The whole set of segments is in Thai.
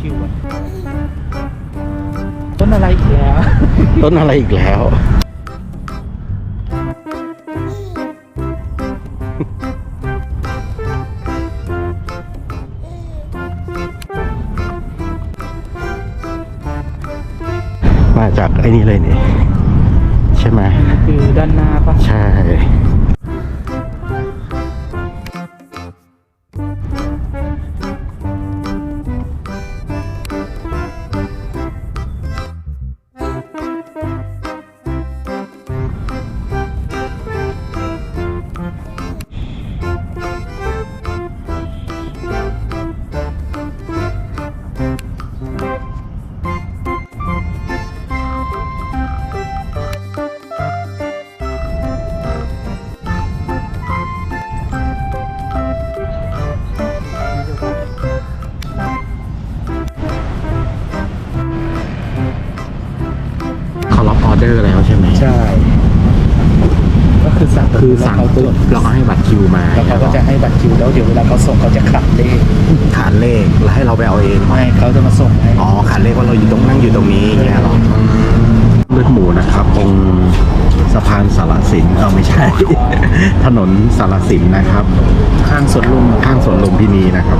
ชิวๆอะต้นอะไรอีกแล้ว ต้นอะไรอีกแล้ว มาจากไอ้นี่เลยนี่ ใช่ไหมคือด้านหน้าปะใช่ ออเดอร์แล้วใช่ไหมใช่ ก็คือสั่งคือสั่งแล้วเขาปุ๊บเราก็ให้บัตรคิวมาแล้วเขาก็จะให้บัตรคิวแล้วเดี๋ยวเวลาเขาส่งเขาจะขัดเลขขานเลขแล้วให้เราไปเอาเองไม่เขาจะมาส่งให้อ๋อขานเลขว่าเราอยู่ตรงนั่งอยู่ตรงนี้อย่างเงี้ยเหรอเลือดหมูนะครับตรงสะพานสารสินเอาไม่ใช่ ถนนสารสินนะครับ ข้างสวนลุมข้างสวนลุมพินีนะครับ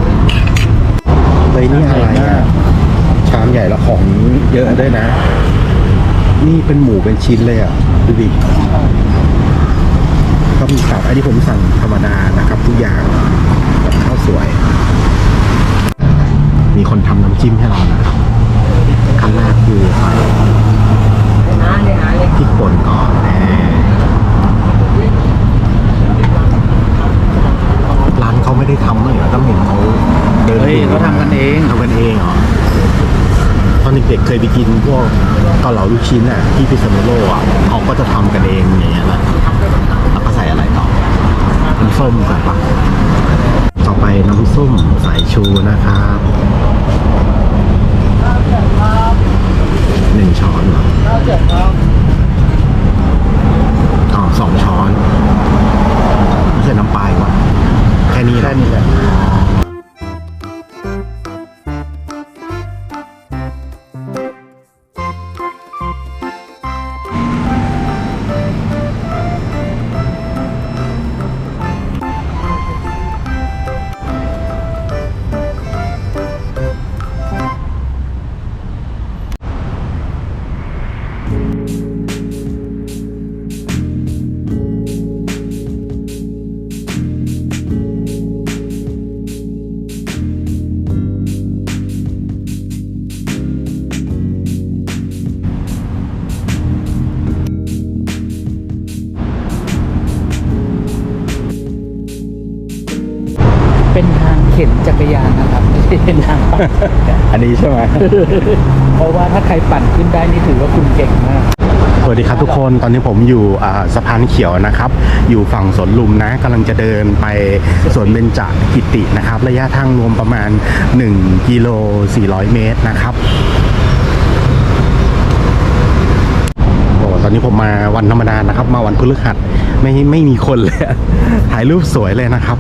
เฮ้ยนี่อะไรอะชามใหญ่แล้วของเยอะด้วยนะ นี่เป็นหมูเป็นชิ้นเลยอะดูดิก็มีตับอันนี้ผมสั่งธรรมดานะครับทุกอย่างกับข้าวสวย มีคนทำน้ำจิ้มให้เรานะขั้นแรกคือใส่พริกป่นก่อนแน่ร้านเขาไม่ได้ทำเลยเหรอต้องเห็นเขาเดิน เฮ้ยเขาทำกันเอง ทำกันเองเหรอ ตอนเด็กๆเคยไปกินพวกเกาเหลาลูก ชิ้นอะที่พิษณุโลกอะเขาก็จะทำกันเองอย่างเงี้ยแหละแล้วก็ใส่อะไรต่อน้ำส้มใส่ปะต่อไปน้ำส้มสายชูนะครับหนึ่งช้อนเหรออ๋อสองช้อนไม่ใช่น้ำปลาอีกวะแค่นี้แค่นี้แหละ จักรยานนะครับไม่ใช่เป็นทางปั่นอันนี้ใช่ไหม เพราะว่าถ้าใครปั่นขึ้นได้นี่ถือว่าคุณเก่งมาก สวัสดีครับทุกคนตอนนี้ผมอยู่อ่าสะพานเขียวนะครับ อยู่ฝั่งสวนลุมนะกำลังจะเดินไปสวนเบญจกิตินะครับ ระยะทางรวมประมาณ 1กิโล400 เมตรนะครับโอ้ตอนนี้ผมมาวันธรรมดานะครับ มาวันพฤหัสไม่ไม่มีคนเลย ถ่ายรูปสวยเลยนะครับ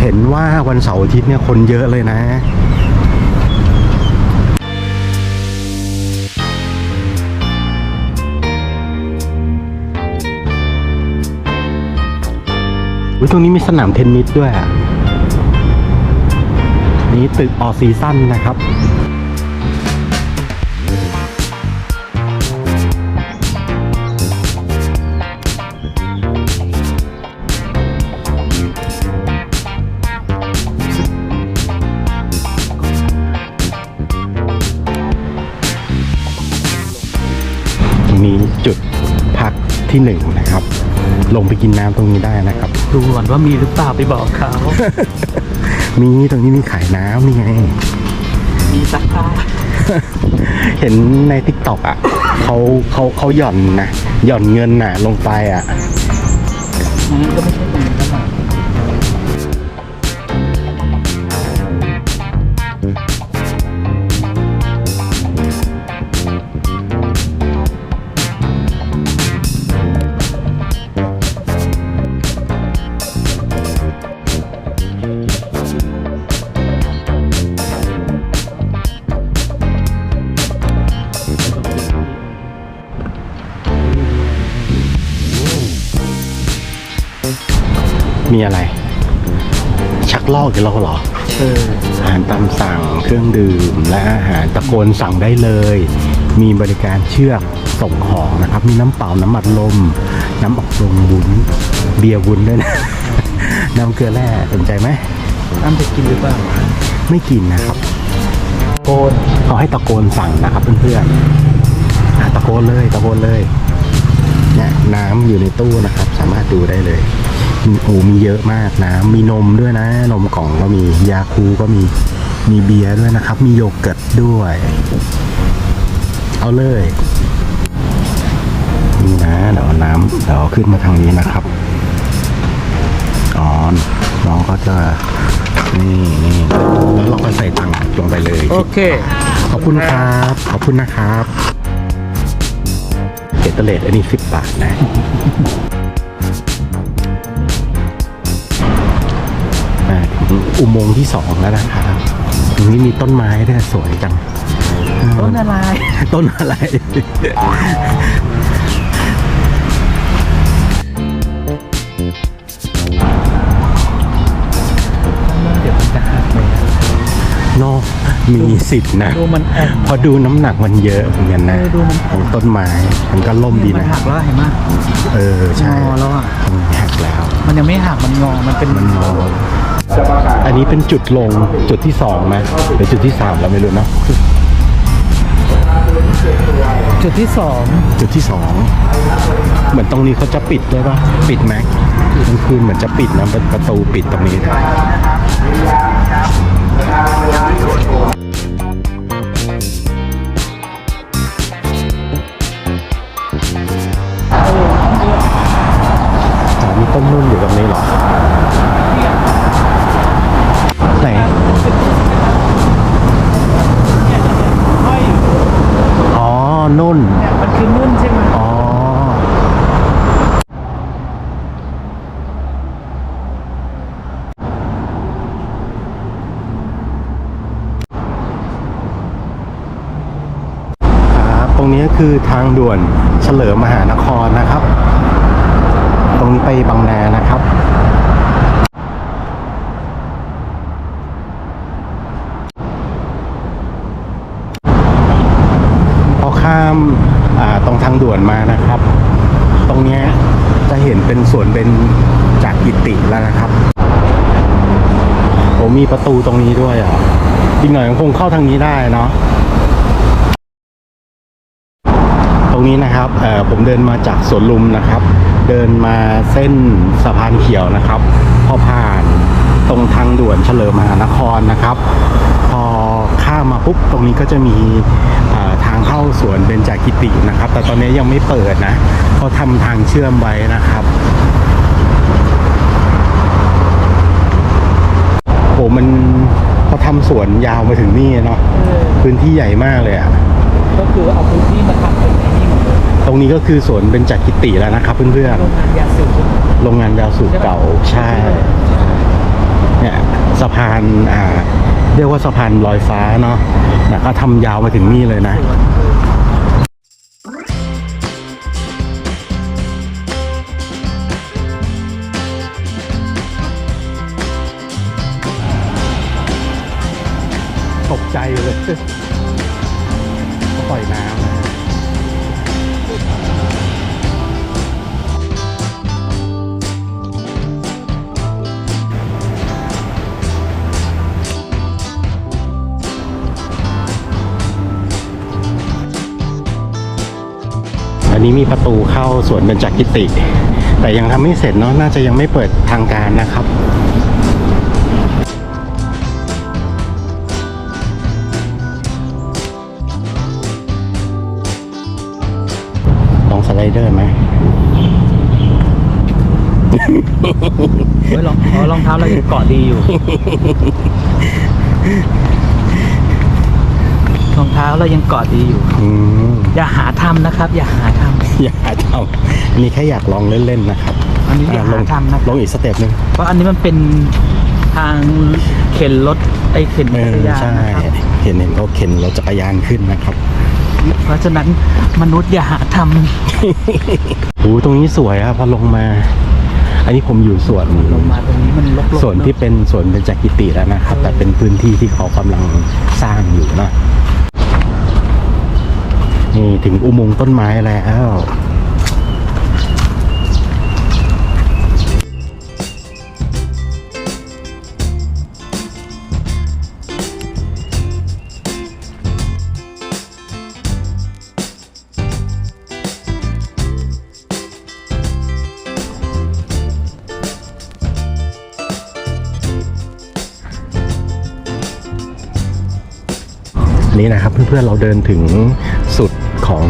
เห็นว่าวันเสาร์อาทิตย์เนี่ยคนเยอะเลยนะวิตรงนี้มีสนามเทนนิสด้วยอะนี่ตึกออซีซั่นนะครับ ที่หนึ่งนะครับ ลงไปกินน้ำตรงนี้ได้นะครับ ดูก่อนว่ามีหรือเปล่าไปบอกเขามีตรงนี้มีขายน้ำนี่ไง มีซักผ้าเห็นในทิกตอกอะเขาเขาเขาหย่อนนะหย่อนเงินน่ะ ลงไปอะงั้นก็ไม่ใช่ มั้งมีอะไร ชักลอกกันแล้วเหรอเอออาหารตามสั่งเครื่องดื่ม และอาหารตะโกนสั่งได้เลย มีบริการเชือกส่งของนะครับ มีน้ำเปล่าน้ำมัดลม น้ำอัดลมวุ้นเบียร์วุ้นด้วยนะน้ำเกลือแร่สนใจไหมน้ำจะกินหรือเปล่าไม่กินนะครับโกนเขาให้ตะโกนสั่งนะครับเพื่อนๆอะตะโกนเลยตะโกนเลยเนี่ยน้ำอยู่ในตู้นะครับ สามารถดูได้เลยมี โอ้มีเยอะมากน้ำมีนมด้วยนะ นมกล่องก็มียาคูก็มีมีเบียร์ด้วยนะครับ มีโยเกิร์ตด้วย เอาเลยนี่นะเดี๋ยวเอาน้ำเดี๋ยวเอาขึ้นมาทางนี้นะครับอ๋อน้องก็จะนี่นี่แล้วเราก็ใส่ตังค์ลงไปเลย โอเค ขอบคุณครับ ขอบคุณนะครับเกตเตอร์เลตอันนี้สิบบาทนะ อุโมงค์ที่สองแล้วนะครับตรงนี้มีต้นไม้ด้วยสวยจัง ต้นอะไร ต้นอะไรเดี๋ยวมันจะหักเลยนะนอกมีสิทธิ์นะดูมันแอนเพอดูน้ำหนักมันเยอะเหมือนกันนะเออดูมันของต้นไม้ มันก็ล่มดีมันนะหักแล้วเห็นไหมเออ ใช่งอแล้วอะมันหักแล้ว มันยังไม่หักมันงอมันเป็นมันงอ อันนี้เป็นจุดลงจุดที่สองไหมหรือจุดที่สามเราไม่รู้เนอะจุดที่สองจุดที่สองเหมือนตรงนี้เขาจะปิดด้วยปะปิดไหมกลางคืนเหมือนจะปิดนะเป็นประตูปิดตรงนี้นะอ๋อมีต้นนุ่นอยู่ตรงนี้เหรอไหน อ๋อ นุ่น เนี่ยมันคือนุ่นใช่ไหม อ๋อ ครับ ตรงนี้คือทางด่วนเฉลิมมหานครนะครับ ตรงนี้ไปบางนานะครับพอข้ามาตรงทางด่วนมานะครับ ตรงนี้จะเห็นเป็นสวนเป็นจากกิติแล้วนะครับโอ้มีประตูตรงนี้ด้วยอะอีกหน่อยคงเข้าทางนี้ได้เนาะต รงนี้นะครับเอ่อผมเดินมาจากสวนลุมนะครับ เดินมาเส้นสะพานเขียวนะครับพอผ่านตรงทางด่วนเฉลิมมหานครนะครับ พอข้ามมาปุ๊บตรงนี้ก็จะมีทางเข้าสวนเบญจกิตินะครับ แต่ตอนนี้ยังไม่เปิดนะเขาทำทางเชื่อมไว้นะครับโอ้มันเขาทำสวนยาวมาถึงนี่เนาะพื้นที่ใหญ่มากเลยอะก็คือเอาพื้นที่มาทำเป็น ตรงนี้ก็คือสวนเบญจกิติแล้วนะครับเพื่อนโรงงานยาสูบๆ โรงงานยาสูบเก่าใช่เนี่ยสะพานอ่าเรียกว่าสะพานลอยฟ้าเนาะนะก็ทำยาวมาถึงนี่เลยนะสวนตกใจเลย นี้มีประตูเข้าสวนเบญจกิติ แต่ยังทำไม่เสร็จเนาะน่าจะยังไม่เปิดทางการนะครับลองสไลเดอร์ไหมเฮ้ยรองอ๋อรองเท้าเรายังเกาะดีอยู่ รองเท้าเรายังเกาะดีอยู่ อืมอย่าหาทำนะครับ อย่าหาทำอยากทำอันนี้แค่อยากลองเล่นๆนะครับอันนี้อย่าะลงหาทำนะครับลงอีกสเต็ปหนึ่งเพราะอันนี้มันเป็นทางเข็นรถไอ้เข็นเอจัอกรยานใช่นะครับเห็นเห็นเขาเข็นรถจักรยานขึ้นนะครับเพราะฉะนั้นมนุษย์อย่าหาทโอ้ตรงนี้สวยอะพอลงมา อันนี้ผมอยู่ส่วนลงมาตรงนี้มันลกๆส่วนที่เป็นส่วนเป็นจักกิติแล้วนะครับ แต่เป็นพื้นที่ที่เขากำลังสร้างอยู่นะ นี่ถึงอุโมงค์ต้นไม้แล้วนี่นะครับเพื่อนๆเราเดินถึงสุด ของ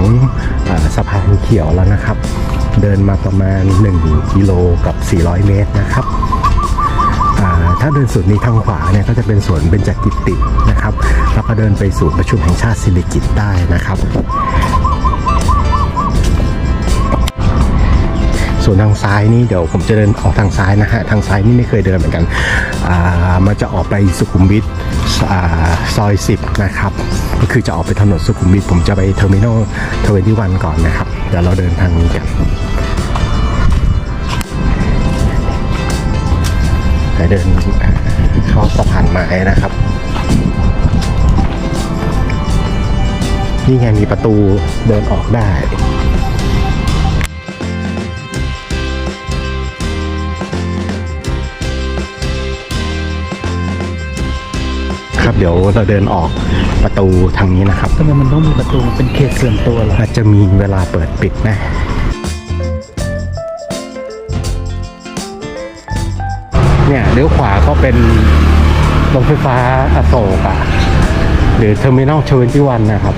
อสะพานเขียวแล้วนะครับ เดินมาประมาณ 1 กิโลกับ 400 เมตรนะครับถ้าเดินสุดนี้ทางขวาเนี่ยก็จะเป็นสวนเบญจกิตินะครับ แล้วก็เดินไปสู่ประชุมแห่งชาติสิริกิตได้นะครับส่วนทางซ้ายนี่เดี๋ยวผมจะเดินออกทางซ้ายนะฮะทางซ้ายนี่ไม่เคยเดินเหมือนกันอ่ามันจะออกไปสุขุมวิท ซอย 10 นะครับ ก็คือจะออกไปถนนสุขุมวิทผมจะไปเทอร์มินอลทเวนตี้วันก่อนนะครับ เดี๋ยวเราเดินทางนี้กันไปเดินเข้าสะพานไม้นะครับ นี่ไงมีประตูเดินออกได้ ครับ เดี๋ยวเราเดินออกประตูทางนี้นะครับทำไมมันต้องมีประตูมันเป็นเขตส่วนตัวเหรออาจจะมีเวลาเปิดปิดนะเนี่ยเลี้ยวขวาก็เป็นรถไฟฟ้าอโศกอะหรือเทอร์มินอลเชเวนตี้วันนะครับ